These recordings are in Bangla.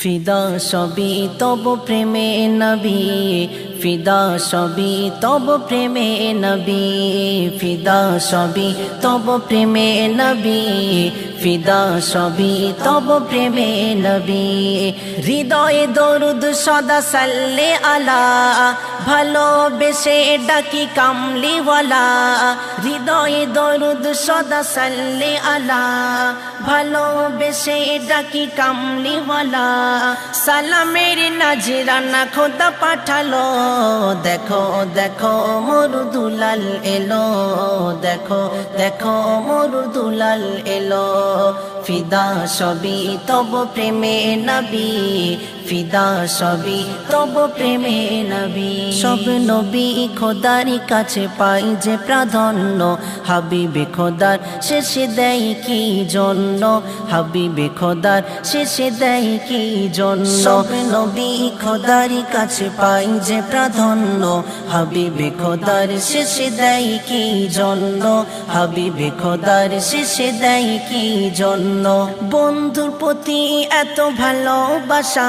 ফিদা সবি তব প্রেমে নবী, ফিদা সবি তব প্রেমে নবী, ফিদা সবি তব প্রেমে নবী, ফিদা সবি তব প্রেমে নবী। হৃদয়ে দরুদ সদা সাল্লে আলা ভালোবেসে ডাকি কামলিওয়ালা। হৃদয়ে দরুদ সদা সাল্লে আলা ভালোবেসে ডাকি কামলিওয়ালা। সালামের নাজিরানা খোদা পাঠালো। দেখো দেখো, মোর দুলাল এলো। দেখো দেখো, মোর দুলাল এলো। ফিদা সবই তব প্রেমে নবী। ফিদা সবই তব প্রেমে নবী। সব নবী খোদারি কাছে পাই যে প্রাধান্য, হাবিবে খোদার শেষে দেয় কি জন্য? হাবিবে খোদার শেষে দেয় কি জন্য? নবী খোদারি কাছে পাই যে প্রাধান্য, হাবিবে খোদার শেষে দেয় কি জন্য? হাবিবে খোদার শেষে দেয় কি জন্য? বন্ধুর প্রতি এত ভালোবাসা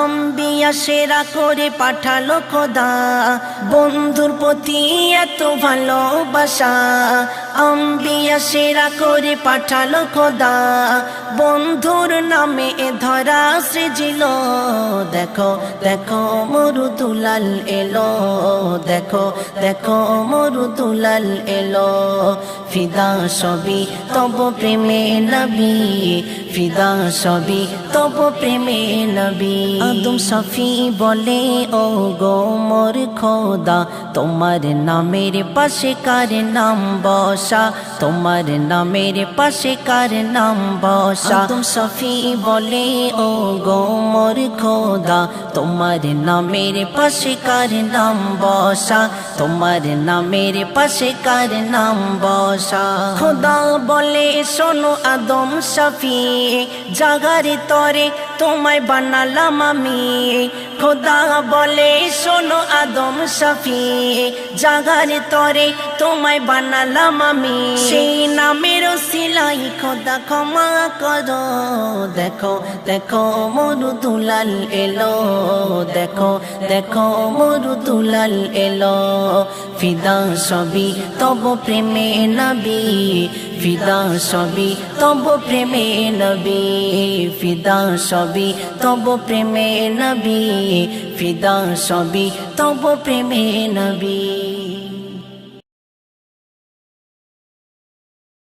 আম্বিয়া সেরা করে পাঠালো খোদা। বন্ধুর প্রতি এত ভালোবাসা। আম্বিয়া সেরা করে পাঠালো খোদা। বন্ধুর নামে এ ধরা সৃজিল। দেখো দেখো মরু দুলাল এলো। দেখো দেখো মরু দুলাল এলো। ফিদা সবই তব প্রেমে নবী। ফিদা সবই তব প্রেমে নবী। আদম সফি বলে ও গো মোর খোদা তোমার নামের পাশে কার নাম বসা? তোমার নামের পাশে কার নাম বসা? আদম সফি বলে ও গো মোর খোদা। তোমার নামের পাশে কার নাম বসা? তোমার নামের পাশে কার নাম বসা? খোদা বলে, শোনো আদম সফি, জাগারে তরে তোমায় বানালাম আমি। খোদা বলে, শোনো আদম সফি জাগারে তরে তোমায় বানালাম আমি। সেই নামের সিলাই খোদা ক্ষমা করো। দেখো দেখো মরু দুলাল এলো। দেখো দেখো মরু দুলাল এলো। ফিদা সবই তব প্রেমে নবী। ফিদা সবি, তব প্রেমে নবী, ফিদা সবি, তব প্রেমে নবী, ফিদা সবি, তব প্রেমে নবী।